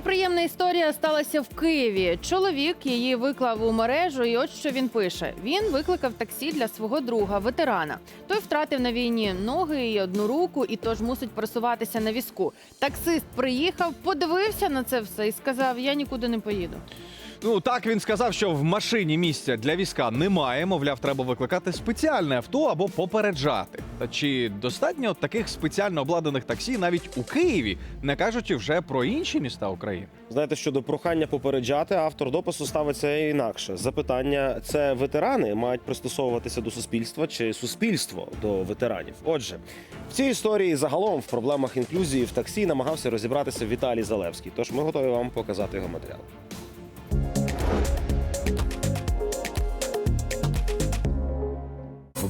Неприємна історія сталася в Києві. Чоловік її виклав у мережу, і от що він пише: він викликав таксі для свого друга, ветерана. Той втратив на війні ноги і одну руку, і тож мусить пересуватися на візку. Таксист приїхав, подивився на це все і сказав: Я нікуди не поїду. Ну так він сказав, що в машині місця для візка немає. Мовляв, треба викликати спеціальне авто або попереджати. Та чи достатньо таких спеціально обладнаних таксі навіть у Києві, не кажучи вже про інші міста України? Знаєте, щодо прохання попереджати, автор допису ставиться інакше. Запитання: це ветерани мають пристосовуватися до суспільства чи суспільство до ветеранів? Отже, в цій історії загалом в проблемах інклюзії в таксі намагався розібратися Віталій Залевський. Тож ми готові вам показати його матеріал.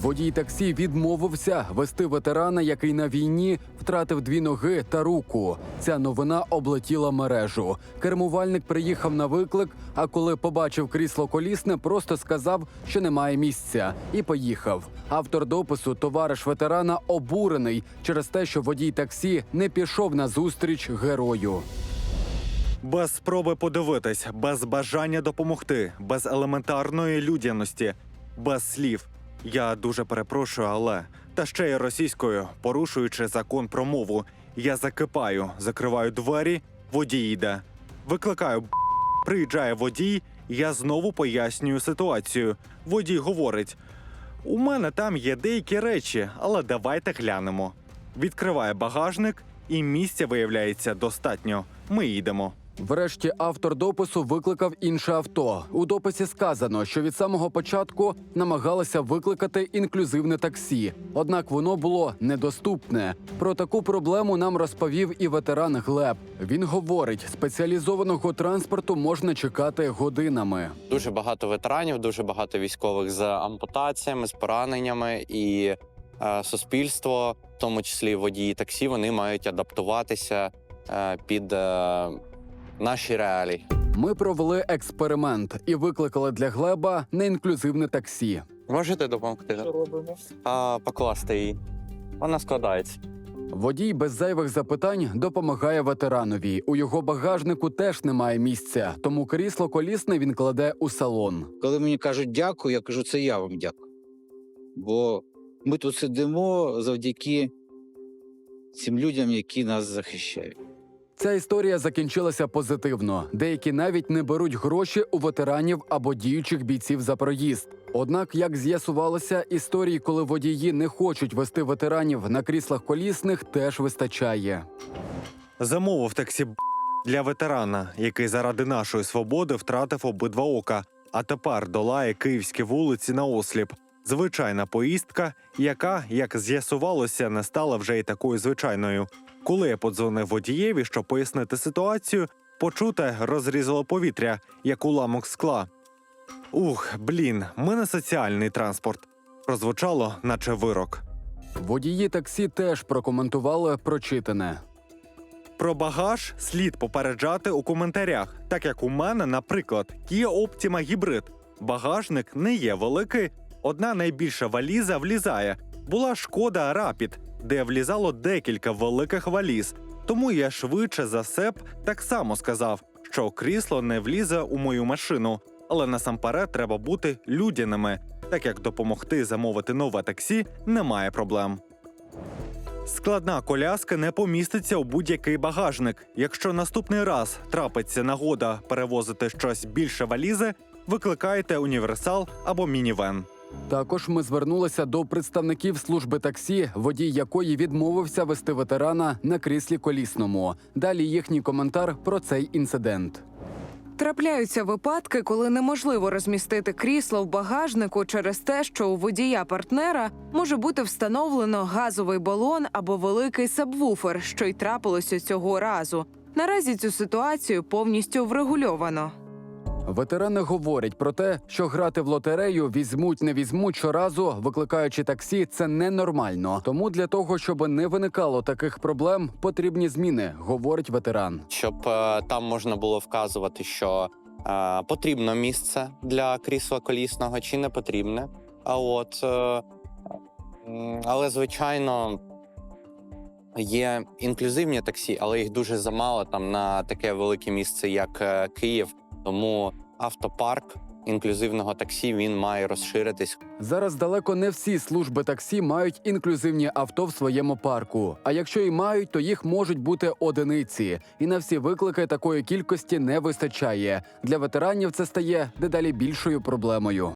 Водій таксі відмовився вести ветерана, який на війні втратив дві ноги та руку. Ця новина облетіла мережу. Кермувальник приїхав на виклик, а коли побачив крісло колісне, просто сказав, що немає місця, і поїхав. Автор допису, товариш ветерана, обурений через те, що водій таксі не пішов на зустріч герою. Без спроби подивитись, без бажання допомогти, без елементарної людяності, без слів. Я дуже перепрошую, але та ще й російською, порушуючи закон про мову, я закипаю, закриваю двері, водій йде. Викликаю приїжджає водій, я знову пояснюю ситуацію. Водій говорить: у мене там є деякі речі, але давайте глянемо. Відкриває багажник, і місця виявляється достатньо. Ми їдемо. Врешті автор допису викликав інше авто. У дописі сказано, що від самого початку намагалися викликати інклюзивне таксі, однак воно було недоступне. Про таку проблему нам розповів і ветеран Глеб. Він говорить, спеціалізованого транспорту можна чекати годинами. Дуже багато ветеранів, дуже багато військових з ампутаціями, з пораненнями, і е, суспільство, в тому числі водії таксі, вони мають адаптуватися е, під е, наші реалії. Ми провели експеримент і викликали для Глеба неінклюзивне таксі. Можете допомогти? А, покласти її. Вона складається. Водій без зайвих запитань допомагає ветеранові. У його багажнику теж немає місця, тому крісло колісне він кладе у салон. Коли мені кажуть дякую, я кажу, це я вам дякую. Бо ми тут сидимо завдяки цим людям, які нас захищають. Ця історія закінчилася позитивно. Деякі навіть не беруть гроші у ветеранів або діючих бійців за проїзд. Однак, як з'ясувалося, історії, коли водії не хочуть вести ветеранів на кріслах колісних, теж вистачає. Замовив таксі для ветерана, який заради нашої свободи втратив обидва ока, а тепер долає київські вулиці на осліп. Звичайна поїздка, яка, як з'ясувалося, не стала вже й такою звичайною. Коли я подзвонив водієві, щоб пояснити ситуацію, почуте розрізало повітря, як уламок скла. Ух, блін, ми не соціальний транспорт. Прозвучало, наче вирок. Водії таксі теж прокоментували прочитане. Про багаж слід попереджати у коментарях, так як у мене, наприклад, Kia Optima Hybrid. Багажник не є великий, одна найбільша валіза влізає. Була шкода Rapid, де влізало декілька великих валіз. Тому я швидше за все б так само сказав, що крісло не влізе у мою машину, але насамперед треба бути людяними, так як допомогти замовити нове таксі немає проблем. Складна коляска не поміститься у будь-який багажник. Якщо наступний раз трапиться нагода перевозити щось більше валізи, викликайте універсал або мінівен. Також ми звернулися до представників служби таксі, водій якої відмовився вести ветерана на кріслі колісному. Далі їхній коментар про цей інцидент. Трапляються випадки, коли неможливо розмістити крісло в багажнику через те, що у водія партнера може бути встановлено газовий балон або великий сабвуфер, що й трапилося цього разу. Наразі цю ситуацію повністю врегульовано. Ветерани говорять про те, що грати в лотерею візьмуть, не візьмуть щоразу, викликаючи таксі, це ненормально. Тому для того, щоб не виникало таких проблем, потрібні зміни, говорить ветеран. щоб е, там можна було вказувати, що е, потрібно місце для крісла колісного чи не потрібне. А от, е, але звичайно, Є інклюзивні таксі, але їх дуже замало там на таке велике місце, як е, Київ. Тому автопарк інклюзивного таксі він має розширитись. Зараз далеко не всі служби таксі мають інклюзивні авто в своєму парку. А якщо і мають, то їх можуть бути одиниці, і на всі виклики такої кількості не вистачає. Для ветеранів це стає дедалі більшою проблемою.